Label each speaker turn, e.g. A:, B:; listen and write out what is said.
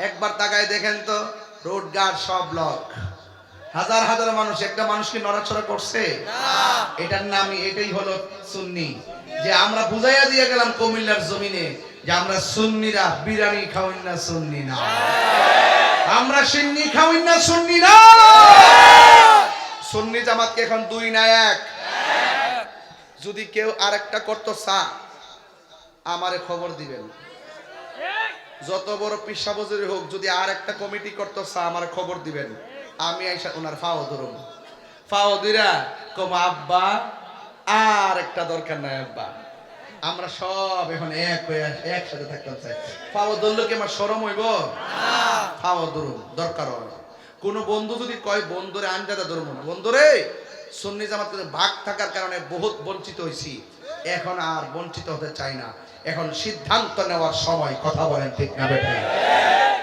A: একবার তাকায় দেখেন তো রোড গার্ড সব ব্লক হাজার হাজার মানুষ, একটা মানুষ কি নড়াচড়া করছে? এটার নামই এটাই হলো সুন্নি। যে আমরা বুঝাইয়া দিয়ে গেলাম কুমিল্লার জমিনে যে আমরা সুন্নিরা, বিরিয়ানি খাওয়াই না সুন্নি না। আমরা সিন্নি খাওয়াই না সুন্নি না। সুন্নি জামাতকে এখন দুই না এক। যদি কেউ আরেকটা করতো চা আমারে খবর দিবেন। যত বড় পিসা বজুরি হোক যদি আর একটা কমিটি করতো আমার খবর দিবেন। আমি আইসা ওনার ফাও ধরুন ফাও দিরা কম আব্বা আর একটা দরকার নাই আব্বা। আমরা সব এখন এক হয়ে একসাথে থাকতাম চাই ফাও ধরলে কি আমার সরম হইব? ফাও ধরুন দরকার না। কোনো বন্ধু যদি কয় বন্ধুরে আঞ্জাদা ধরবো না। বন্ধুরে সুন্নি জামাত ভাগ থাকার কারণে বহুত বঞ্চিত হয়েছি এখন আর বঞ্চিত হতে চাই না। এখন সিদ্ধান্ত নেওয়ার সময়, কথা বলেন ঠিক না বেঠে।